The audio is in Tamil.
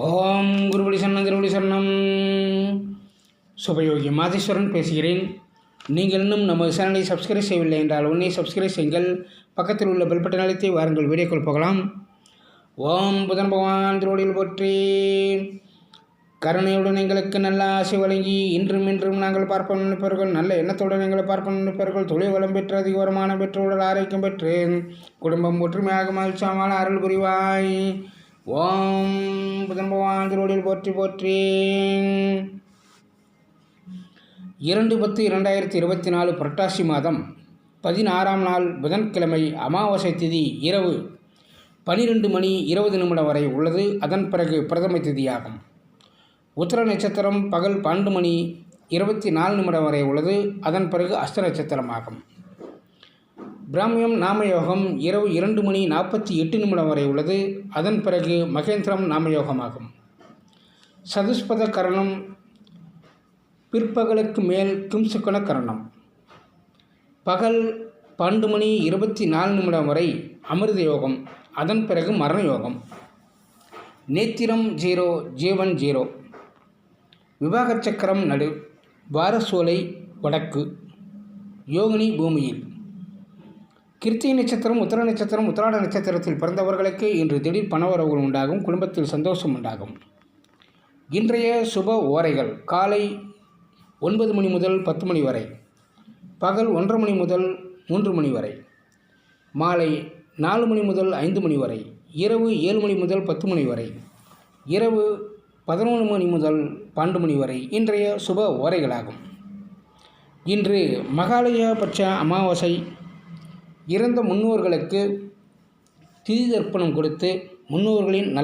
ஓம் குருபடி சரணம் குருபடி சரணம். சுபயோகி மாதேஸ்வரன் பேசுகிறேன். நீங்கள் இன்னும் நமது சேனலை சப்ஸ்கிரைப் செய்யவில்லை என்றால் உன்னை சப்ஸ்கிரைப் செய்யுங்கள். பக்கத்தில் உள்ள பெல் பட்டன் அழைத்து வாருங்கள். வீடியோக்கள் போகலாம். ஓம் புதன் பகவான் திருவடியில் போற்றி. கருணையுடன் எங்களுக்கு நல்ல ஆசை வழங்கி இன்றும் இன்றும் நாங்கள் பார்ப்போம் நினைப்பவர்கள் நல்ல எண்ணத்துடன் எங்களை பார்ப்போம் நினைப்பவர்கள் தொழில் வளம் பெற்று அதிக வருமானம் பெற்று உடல் ஆரோக்கியம் பெற்று குடும்பம் ஒற்றுமையாக மகிழ்ச்சியாமல் அருள் புரிவாய். ஓம் புதன் திருவடியில் போற்றி போற்றி. இரண்டு பத்து இரண்டாயிரத்தி இருபத்தி நாலு புரட்டாசி மாதம் பதினாறாம் நாள் புதன்கிழமை அமாவாசை திதி இரவு பனிரெண்டு மணி இருபது நிமிடம் வரை உள்ளது. அதன் பிறகு பிரதம திதியாகும். உத்தர நட்சத்திரம் பகல் பன்னெண்டு மணி இருபத்தி நாலு நிமிடம் வரை உள்ளது. அதன் பிறகு அஸ்த நட்சத்திரமாகும். பிராமியம் நாமயோகம் இரவு இரண்டு மணி நாற்பத்தி எட்டு நிமிடம் வரை உள்ளது. அதன் பிறகு மகேந்திரம் நாமயோகமாகும். சதுஷ்பத கரணம் பிற்பகலுக்கு மேல் கிம்சுக்கண கரணம். பகல் பன்னெண்டு மணி இருபத்தி நாலு நிமிடம் வரை அமிர்த யோகம் அதன் பிறகு மரண யோகம். நேத்திரம் ஜீரோ ஜீவன் ஜீரோ. விவாக சக்கரம் நடு வாரசோலை வடக்கு யோகினி பூமியில். கிருத்திகை நட்சத்திரம் உத்தர நட்சத்திரம் உத்தராட நட்சத்திரத்தில் பிறந்தவர்களுக்கு இன்று திடீர் பணவரவுகள் உண்டாகும் குடும்பத்தில் சந்தோஷம் உண்டாகும். இன்றைய சுப ஓரைகள் காலை ஒன்பது மணி முதல் பத்து மணி வரை பகல் ஒன்றரை மணி முதல் மூன்று மணி வரை மாலை நாலு மணி முதல் ஐந்து மணி வரை இரவு ஏழு மணி முதல் பத்து மணி வரை இரவு பதினொன்று மணி முதல் பன்னெண்டு மணி வரை இன்றைய சுப ஓரைகளாகும். இன்று மகாலயபட்ச அமாவாசை இறந்த முன்னோர்களுக்கு திதி தர்ப்பணம் கொடுத்து முன்னோர்களின் நல்ல